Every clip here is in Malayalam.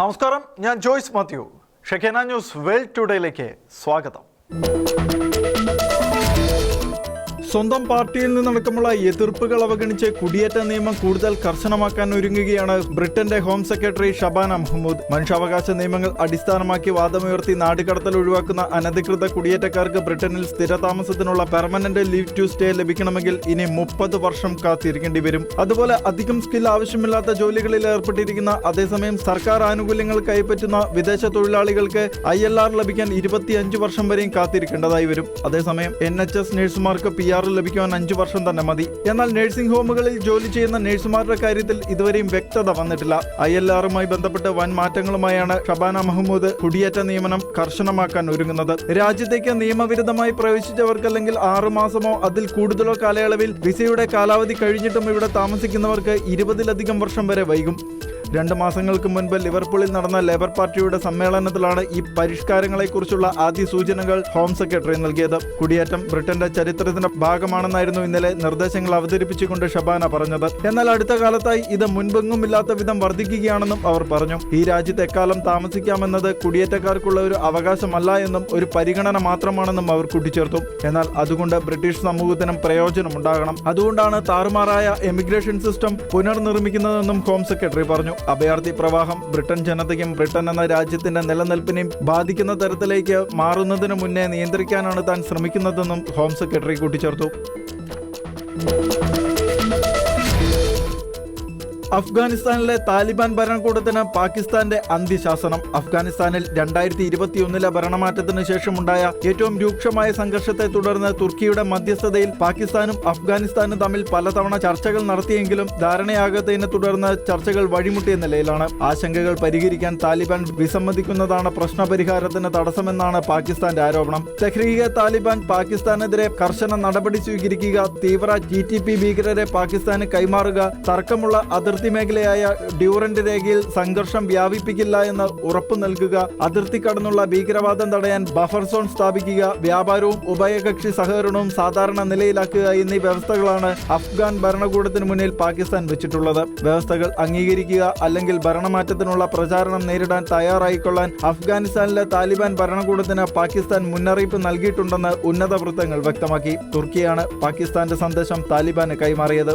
നമസ്കാരം ഞാൻ Joyce Mathew. Shekinah news world ടുഡേയിലേക്ക് സ്വാഗതം. സ്വന്തം പാർട്ടിയിൽ നിന്നടക്കമുള്ള എതിർപ്പുകൾ അവഗണിച്ച് കുടിയേറ്റ നിയമം കൂടുതൽ കർശനമാക്കാൻ ഒരുങ്ങുകയാണ് ബ്രിട്ടന്റെ ഹോം സെക്രട്ടറി ഷബാന മഹ്മൂദ് മനുഷ്യാവകാശ നിയമങ്ങൾ അടിസ്ഥാനമാക്കി വാദമുയർത്തി നാടുകടത്തൽ ഒഴിവാക്കുന്ന അനധികൃത കുടിയേറ്റക്കാർക്ക് ബ്രിട്ടനിൽ സ്ഥിരതാമസത്തിനുള്ള പെർമനന്റ് ലീവ് ടു സ്റ്റേ ലഭിക്കണമെങ്കിൽ ഇനി മുപ്പത് വർഷം കാത്തിരിക്കേണ്ടി വരും. അതുപോലെ അധികം സ്കിൽ ആവശ്യമില്ലാത്ത ജോലികളിൽ ഏർപ്പെട്ടിരിക്കുന്ന അതേസമയം സർക്കാർ ആനുകൂല്യങ്ങൾ കൈപ്പറ്റുന്ന വിദേശ തൊഴിലാളികൾക്ക് ഐ എൽ ആർ ലഭിക്കാൻ ഇരുപത്തിയഞ്ച് വർഷം വരെയും കാത്തിരിക്കേണ്ടതായി വരും. അതേസമയം എൻ എച്ച് എസ് നഴ്സുമാർക്ക് പി ആർ ലഭിക്കുവാൻ അഞ്ചു വർഷം തന്നെ മതി. എന്നാൽ നഴ്സിംഗ് ഹോമുകളിൽ ജോലി ചെയ്യുന്ന നഴ്സുമാരുടെ കാര്യത്തിൽ ഇതുവരെയും വ്യക്തത വന്നിട്ടില്ല. ഐ എൽ ആറുമായി ബന്ധപ്പെട്ട് വൻ മാറ്റങ്ങളുമായാണ് ഷബാന മഹമ്മൂദ് കുടിയേറ്റ നിയമനം കർശനമാക്കാൻ ഒരുങ്ങുന്നത്. രാജ്യത്തേക്ക് നിയമവിരുദ്ധമായി പ്രവേശിച്ചവർക്കല്ലെങ്കിൽ ആറു മാസമോ അതിൽ കൂടുതലോ കാലയളവിൽ വിസയുടെ കാലാവധി കഴിഞ്ഞിട്ടും ഇവിടെ താമസിക്കുന്നവർക്ക് ഇരുപതിലധികം വർഷം വരെ വൈകും. രണ്ട് മാസങ്ങൾക്ക് മുൻപ് ലിവർപൂളിൽ നടന്ന ലേബർ പാർട്ടിയുടെ സമ്മേളനത്തിലാണ് ഈ പരിഷ്കാരങ്ങളെക്കുറിച്ചുള്ള ആദ്യ സൂചനകൾ ഹോം സെക്രട്ടറി നൽകിയത്. കുടിയേറ്റം ബ്രിട്ടന്റെ ചരിത്രത്തിന്റെ ഭാഗമാണെന്നായിരുന്നു ഇന്നലെ നിർദ്ദേശങ്ങൾ അവതരിപ്പിച്ചുകൊണ്ട് ഷബാന പറഞ്ഞത്. എന്നാൽ അടുത്ത കാലത്തായി ഇത് മുൻപെങ്ങുമില്ലാത്ത വിധം വർദ്ധിക്കുകയാണെന്നും അവർ പറഞ്ഞു. ഈ രാജ്യത്ത് എക്കാലം താമസിക്കാമെന്നത് കുടിയേറ്റക്കാർക്കുള്ള ഒരു അവകാശമല്ല എന്നും ഒരു പരിഗണന മാത്രമാണെന്നും അവർ കൂട്ടിച്ചേർത്തു. എന്നാൽ അതുകൊണ്ട് ബ്രിട്ടീഷ് സമൂഹത്തിനും പ്രയോജനമുണ്ടാകണം. അതുകൊണ്ടാണ് താറുമാറായ എമിഗ്രേഷൻ സിസ്റ്റം പുനർനിർമ്മിക്കുന്നതെന്നും ഹോം സെക്രട്ടറി പറഞ്ഞു. അഭയാർത്ഥി പ്രവാഹം ബ്രിട്ടൻ ജനതയ്ക്കും ബ്രിട്ടൻ എന്ന രാജ്യത്തിന്റെ നിലനിൽപ്പിനെയും ബാധിക്കുന്ന തരത്തിലേക്ക് മാറുന്നതിന് മുന്നേ നിയന്ത്രിക്കാനാണ് താൻ ശ്രമിക്കുന്നതെന്നും ഹോം സെക്രട്ടറി കൂട്ടിച്ചേർത്തു. അഫ്ഗാനിസ്ഥാനിലെ താലിബാൻ ഭരണകൂടത്തിന് പാകിസ്ഥാന്റെ അന്ത്യശാസനം. അഫ്ഗാനിസ്ഥാനിൽ രണ്ടായിരത്തി ഇരുപത്തിയൊന്നിലെ ഭരണമാറ്റത്തിന് ശേഷമുണ്ടായ ഏറ്റവും രൂക്ഷമായ സംഘർഷത്തെ തുടർന്ന് തുർക്കിയുടെ മധ്യസ്ഥതയിൽ പാകിസ്ഥാനും അഫ്ഗാനിസ്ഥാനും തമ്മിൽ പലതവണ ചർച്ചകൾ നടത്തിയെങ്കിലും ധാരണയാകാത്തതിനെ തുടർന്ന് ചർച്ചകൾ വഴിമുട്ടിയ നിലയിലാണ്. ആശങ്കകൾ പരിഹരിക്കാൻ താലിബാൻ വിസമ്മതിക്കുന്നതാണ് പ്രശ്നപരിഹാരത്തിന് തടസ്സമെന്നാണ് പാകിസ്ഥാന്റെ ആരോപണം. തെഹ്രീക താലിബാൻ പാകിസ്ഥാനെതിരെ കർശന നടപടി സ്വീകരിക്കുക തീവ്ര ജി ടി പി ഭീകരരെ പാകിസ്ഥാന് കൈമാറുക തർക്കമുള്ള അതിർത്തി മേഖലയായ ഡ്യൂറന്റ് രേഖയിൽ സംഘർഷം വ്യാപിപ്പിക്കില്ല എന്ന് ഉറപ്പു നൽകുക അതിർത്തി കടന്നുള്ള ഭീകരവാദം തടയാൻ ബഫർ സോൺ സ്ഥാപിക്കുക വ്യാപാരവും ഉഭയകക്ഷി സഹകരണവും സാധാരണ നിലയിലാക്കുക എന്നീ വ്യവസ്ഥകളാണ് അഫ്ഗാൻ ഭരണകൂടത്തിന് മുന്നിൽ പാകിസ്ഥാൻ വെച്ചിട്ടുള്ളത്. വ്യവസ്ഥകൾ അംഗീകരിക്കുക അല്ലെങ്കിൽ ഭരണമാറ്റത്തിനുള്ള പ്രചാരണം നേരിടാൻ തയ്യാറായിക്കൊള്ളാൻ അഫ്ഗാനിസ്ഥാനിലെ താലിബാൻ ഭരണകൂടത്തിന് പാകിസ്ഥാൻ മുന്നറിയിപ്പ് നൽകിയിട്ടുണ്ടെന്ന് ഉന്നത വൃത്തങ്ങൾ വ്യക്തമാക്കി. തുർക്കിയാണ് പാകിസ്ഥാന്റെ സന്ദേശം താലിബാന് കൈമാറിയത്.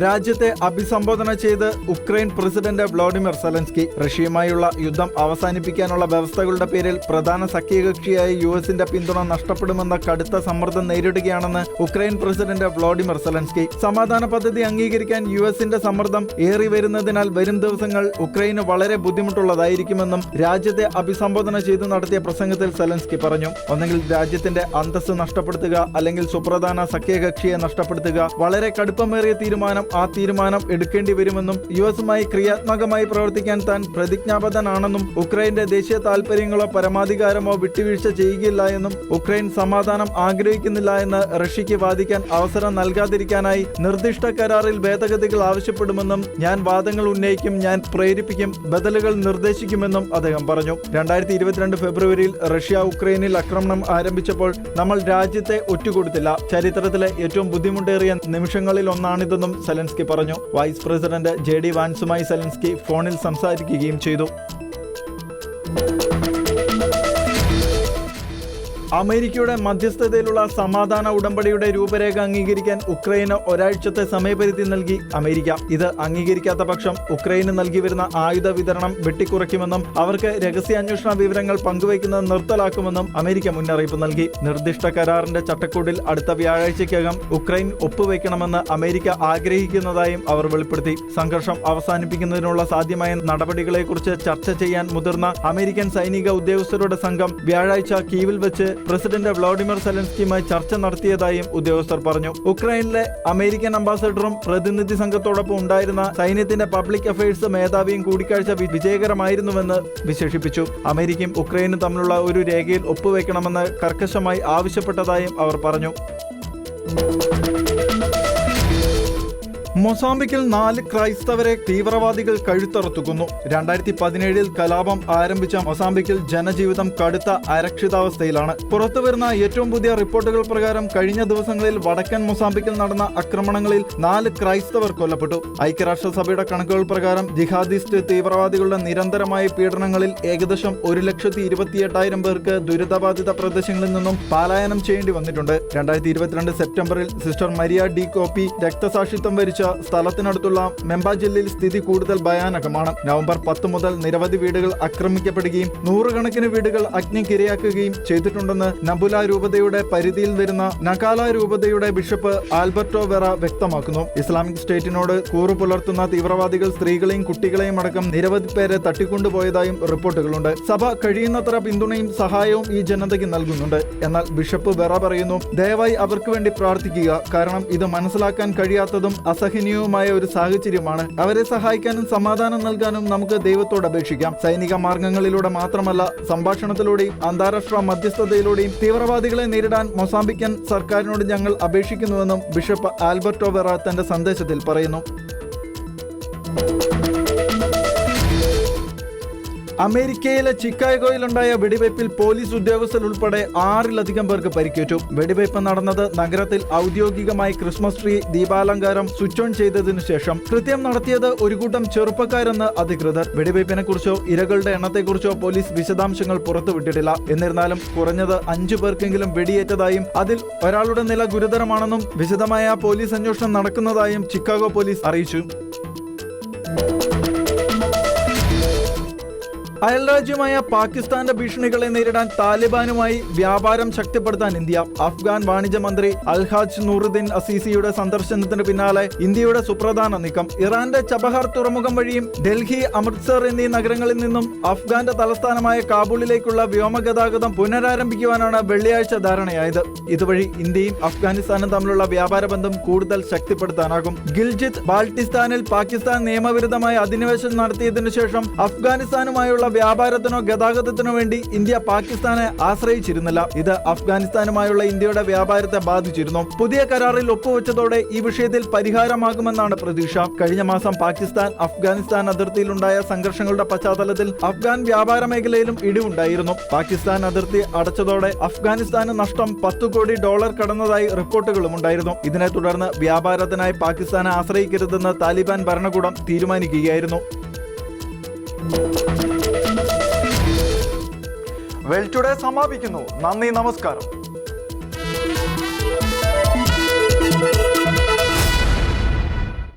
രാജ്യത്തെ അഭിസംബോധന ചെയ്ത് ഉക്രൈൻ പ്രസിഡന്റ് വ്ളാഡിമിർ സെലൻസ്കി റഷ്യയുമായുള്ള യുദ്ധം അവസാനിപ്പിക്കാനുള്ള വ്യവസ്ഥകളുടെ പേരിൽ പ്രധാന സഖ്യകക്ഷിയായ യു എസിന്റെ പിന്തുണ നഷ്ടപ്പെടുമെന്ന കടുത്ത സമ്മർദ്ദം നേരിടുകയാണെന്ന് ഉക്രൈൻ പ്രസിഡന്റ് വ്ളാഡിമിർ സെലൻസ്കി സമാധാന പദ്ധതി അംഗീകരിക്കാൻ യു എസിന്റെ സമ്മർദ്ദം ഏറി വരുന്നതിനാൽ വരും ദിവസങ്ങൾ ഉക്രൈന് വളരെ ബുദ്ധിമുട്ടുള്ളതായിരിക്കുമെന്നും രാജ്യത്തെ അഭിസംബോധന ചെയ്തു നടത്തിയ പ്രസംഗത്തിൽ സെലൻസ്കി പറഞ്ഞു. ഒന്നെങ്കിൽ രാജ്യത്തിന്റെ അന്തസ്സ് നഷ്ടപ്പെടുത്തുക അല്ലെങ്കിൽ സുപ്രധാന സഖ്യകക്ഷിയെ നഷ്ടപ്പെടുത്തുക വളരെ കടുപ്പമേറിയ തീരുമാനം ആ തീരുമാനം എടുക്കേണ്ടി വരുമെന്നും യു എസുമായി ക്രിയാത്മകമായി പ്രവർത്തിക്കാൻ താൻ പ്രതിജ്ഞാബദ്ധനാണെന്നും ഉക്രൈന്റെ ദേശീയ താൽപര്യങ്ങളോ പരമാധികാരമോ വിട്ടുവീഴ്ച ചെയ്യുകയില്ല എന്നും ഉക്രൈൻ സമാധാനം ആഗ്രഹിക്കുന്നില്ല എന്ന് റഷ്യയ്ക്ക് വാദിക്കാൻ അവസരം നൽകാതിരിക്കാനായി നിർദ്ദിഷ്ട കരാറിൽ ഭേദഗതികൾ ആവശ്യപ്പെടുമെന്നും ഞാൻ വാദങ്ങൾ ഉന്നയിക്കും ഞാൻ പ്രേരിപ്പിക്കും ബദലുകൾ നിർദ്ദേശിക്കുമെന്നും അദ്ദേഹം പറഞ്ഞു. രണ്ടായിരത്തി ഇരുപത്തിരണ്ട് ഫെബ്രുവരിയിൽ റഷ്യ ഉക്രൈനിൽ ആക്രമണം ആരംഭിച്ചപ്പോൾ നമ്മൾ രാജ്യത്തെ ഒറ്റുകൊടുത്തില്ല. ചരിത്രത്തിലെ ഏറ്റവും ബുദ്ധിമുട്ടേറിയ നിമിഷങ്ങളിൽ ഒന്നാണിതെന്നും സെലൻസ്കി പറഞ്ഞു. വൈസ് പ്രസിഡന്റ് ജെ ഡി വാൻസുമായി സെലൻസ്കി ഫോണിൽ സംസാരിക്കുകയും ചെയ്തു. അമേരിക്കയുടെ മധ്യസ്ഥതയിലുള്ള സമാധാന ഉടമ്പടിയുടെ രൂപരേഖ അംഗീകരിക്കാൻ ഉക്രൈന് ഒരാഴ്ചത്തെ സമയപരിധി നൽകി അമേരിക്ക. ഇത് അംഗീകരിക്കാത്ത പക്ഷം ഉക്രൈന് നൽകി വരുന്ന ആയുധ വിതരണം വെട്ടിക്കുറയ്ക്കുമെന്നും അവർക്ക് രഹസ്യാന്വേഷണ വിവരങ്ങൾ പങ്കുവയ്ക്കുന്നത് നിർത്തലാക്കുമെന്നും അമേരിക്ക മുന്നറിയിപ്പ് നൽകി. നിർദ്ദിഷ്ട കരാറിന്റെ ചട്ടക്കൂടിൽ അടുത്ത വ്യാഴാഴ്ചയ്ക്കകം ഉക്രൈൻ ഒപ്പുവെക്കണമെന്ന് അമേരിക്ക ആഗ്രഹിക്കുന്നതായും അവർ വെളിപ്പെടുത്തി. സംഘർഷം അവസാനിപ്പിക്കുന്നതിനുള്ള സാധ്യമായ നടപടികളെക്കുറിച്ച് ചർച്ച ചെയ്യാൻ മുതിർന്ന അമേരിക്കൻ സൈനിക ഉദ്യോഗസ്ഥരുടെ സംഘം വ്യാഴാഴ്ച കീവിൽ വെച്ച് പ്രസിഡന്റ് വ്ളാഡിമിർ സെലൻസ്കിയുമായി ചർച്ച നടത്തിയതായും ഉദ്യോഗസ്ഥർ പറഞ്ഞു. ഉക്രൈനിലെ അമേരിക്കൻ അംബാസഡറും പ്രതിനിധി സംഘത്തോടൊപ്പം ഉണ്ടായിരുന്ന സൈന്യത്തിന്റെ പബ്ലിക് അഫയേഴ്സ് മേധാവിയും കൂടിക്കാഴ്ച വിജയകരമായിരുന്നുവെന്ന് വിശേഷിപ്പിച്ചു. അമേരിക്കയും ഉക്രൈനും തമ്മിലുള്ള ഒരു രേഖയിൽ ഒപ്പുവെക്കണമെന്ന് കർക്കശമായി ആവശ്യപ്പെട്ടതായും അവർ പറഞ്ഞു. മൊസാംബിക്കിൽ നാല് ക്രൈസ്തവരെ തീവ്രവാദികൾ കഴുത്തറുത്തുക്കുന്നു. രണ്ടായിരത്തി പതിനേഴിൽ കലാപം ആരംഭിച്ച മൊസാംബിക്കിൽ ജനജീവിതം കടുത്ത അരക്ഷിതാവസ്ഥയിലാണ്. പുറത്തുവരുന്ന ഏറ്റവും പുതിയ റിപ്പോർട്ടുകൾ പ്രകാരം കഴിഞ്ഞ ദിവസങ്ങളിൽ വടക്കൻ മൊസാംബിക്കിൽ നടന്ന ആക്രമണങ്ങളിൽ നാല് ക്രൈസ്തവർ കൊല്ലപ്പെട്ടു. ഐക്യരാഷ്ട്രസഭയുടെ കണക്കുകൾ പ്രകാരം ജിഹാദിസ്റ്റ് തീവ്രവാദികളുടെ നിരന്തരമായ പീഡനങ്ങളിൽ ഏകദേശം ഒരു ലക്ഷത്തി ഇരുപത്തിയെട്ടായിരം പേർക്ക് ദുരിതബാധിത പ്രദേശങ്ങളിൽ നിന്നും പലായനം ചെയ്യേണ്ടി വന്നിട്ടുണ്ട്. രണ്ടായിരത്തി ഇരുപത്തിരണ്ട് സെപ്റ്റംബറിൽ സിസ്റ്റർ മരിയ ഡി കോപ്പി രക്തസാക്ഷിത്വം വരിച്ച സ്ഥലത്തിനടുത്തുള്ള മെമ്പ ജില്ലയിൽ സ്ഥിതി കൂടുതൽ ഭയാനകമാണ്. നവംബർ പത്ത് മുതൽ നിരവധി വീടുകൾ ആക്രമിക്കപ്പെടുകയും നൂറുകണക്കിന് വീടുകൾ അഗ്നിക്കിരയാക്കുകയും ചെയ്തിട്ടുണ്ടെന്ന് നബുല രൂപതയുടെ പരിധിയിൽ വരുന്ന നകാല രൂപതയുടെ ബിഷപ്പ് ആൽബർട്ടോ വെറ വ്യക്തമാക്കുന്നു. ഇസ്ലാമിക് സ്റ്റേറ്റിനോട് കൂറു പുലർത്തുന്ന തീവ്രവാദികൾ സ്ത്രീകളെയും കുട്ടികളെയും അടക്കം നിരവധി പേരെ തട്ടിക്കൊണ്ടുപോയതായും റിപ്പോർട്ടുകളുണ്ട്. സഭ കഴിയുന്നത്ര പിന്തുണയും സഹായവും ഈ ജനതയ്ക്ക് നൽകുന്നുണ്ട്. എന്നാൽ ബിഷപ്പ് വെറ പറയുന്നു ദയവായി അവർക്ക് വേണ്ടി പ്രാർത്ഥിക്കുക. കാരണം ഇത് മനസ്സിലാക്കാൻ കഴിയാത്തതും അസഹനീയവുമായ ഒരു സാഹചര്യമാണ്. അവരെ സഹായിക്കാനും സമാധാനം നൽകാനും നമുക്ക് ദൈവത്തോട് അപേക്ഷിക്കാം. സൈനിക മാർഗങ്ങളിലൂടെ മാത്രമല്ല സംഭാഷണത്തിലൂടെയും അന്താരാഷ്ട്ര മധ്യസ്ഥതയിലൂടെയും തീവ്രവാദികളെ നേരിടാൻ മൊസാംബിക്കൻ സർക്കാരിനോട് ഞങ്ങൾ അപേക്ഷിക്കുന്നുവെന്നും ബിഷപ്പ് ആൽബർട്ടോ വെറ തന്റെ സന്ദേശത്തിൽ പറയുന്നു. അമേരിക്കയിലെ ചിക്കാഗോയിലുണ്ടായ വെടിവയ്പിൽ പോലീസ് ഉദ്യോഗസ്ഥർ ഉൾപ്പെടെ ആറിലധികം പേർക്ക് പരിക്കേറ്റു. വെടിവയ്പ് നടന്നത് നഗരത്തിൽ ഔദ്യോഗികമായി ക്രിസ്മസ് ട്രീ ദീപാലങ്കാരം സ്വിച്ച് ഓൺ ചെയ്തതിനു ശേഷം. കൃത്യം നടത്തിയത് ഒരു കൂട്ടം ചെറുപ്പക്കാരെന്ന് അധികൃതർ. വെടിവയ്പിനെ കുറിച്ചോ ഇരകളുടെ എണ്ണത്തെക്കുറിച്ചോ പോലീസ് വിശദാംശങ്ങൾ പുറത്തുവിട്ടിട്ടില്ല. എന്നിരുന്നാലും കുറഞ്ഞത് അഞ്ചു പേർക്കെങ്കിലും വെടിയേറ്റതായും അതിൽ ഒരാളുടെ നില ഗുരുതരമാണെന്നും വിശദമായ പോലീസ് അന്വേഷണം നടക്കുന്നതായും ചിക്കാഗോ പോലീസ് അറിയിച്ചു. അയൽരാജ്യമായ പാകിസ്ഥാന്റെ ഭീഷണികളെ നേരിടാൻ താലിബാനുമായി വ്യാപാരം ശക്തിപ്പെടുത്താൻ ഇന്ത്യ. അഫ്ഗാൻ വാണിജ്യ മന്ത്രി അൽഹാജ് നൂറുദ്ദീൻ അസീസിയുടെ സന്ദർശനത്തിന് പിന്നാലെ ഇന്ത്യയുടെ സുപ്രധാന നീക്കം. ഇറാന്റെ ചബഹാർ തുറമുഖം വഴിയും ഡൽഹി അമൃത്സർ എന്നീ നഗരങ്ങളിൽ നിന്നും അഫ്ഗാന്റെ തലസ്ഥാനമായ കാബൂളിലേക്കുള്ള വ്യോമഗതാഗതം പുനരാരംഭിക്കുവാനാണ് വെള്ളിയാഴ്ച ധാരണയായത്. ഇതുവഴി ഇന്ത്യയും അഫ്ഗാനിസ്ഥാനും തമ്മിലുള്ള വ്യാപാര ബന്ധം കൂടുതൽ ശക്തിപ്പെടുത്താനാകും. ഗിൽജിത്ത് ബാൾട്ടിസ്ഥാനിൽ പാകിസ്ഥാൻ നിയമവിരുദ്ധമായ അധിനിവേശം നടത്തിയതിനു ശേഷം അഫ്ഗാനിസ്ഥാനുമായുള്ള വ്യാപാരത്തിനോ ഗതാഗതത്തിനോ വേണ്ടി ഇന്ത്യ പാകിസ്ഥാനെ ആശ്രയിച്ചിരുന്നില്ല. ഇത് അഫ്ഗാനിസ്ഥാനുമായുള്ള ഇന്ത്യയുടെ വ്യാപാരത്തെ ബാധിച്ചിരുന്നു. പുതിയ കരാറിൽ ഒപ്പുവെച്ചതോടെ ഈ വിഷയത്തിൽ പരിഹാരമാകുമെന്നാണ് പ്രതീക്ഷ. കഴിഞ്ഞ മാസം പാകിസ്ഥാൻ അഫ്ഗാനിസ്ഥാൻ അതിർത്തിയിലുണ്ടായ സംഘർഷങ്ങളുടെ പശ്ചാത്തലത്തിൽ അഫ്ഗാൻ വ്യാപാര മേഖലയിലും ഇടിവുണ്ടായിരുന്നു. പാകിസ്ഥാൻ അതിർത്തി അടച്ചതോടെ അഫ്ഗാനിസ്ഥാന് നഷ്ടം പത്തു കോടി ഡോളർ കടന്നതായി റിപ്പോർട്ടുകളും ഉണ്ടായിരുന്നു. ഇതിനെ തുടർന്ന് വ്യാപാരത്തിനായി പാകിസ്ഥാനെ ആശ്രയിക്കരുതെന്ന് താലിബാൻ ഭരണകൂടം തീരുമാനിക്കുകയായിരുന്നു. വെൽ ടുഡേ സമാപിക്കുന്നു. നന്ദി നമസ്കാരം.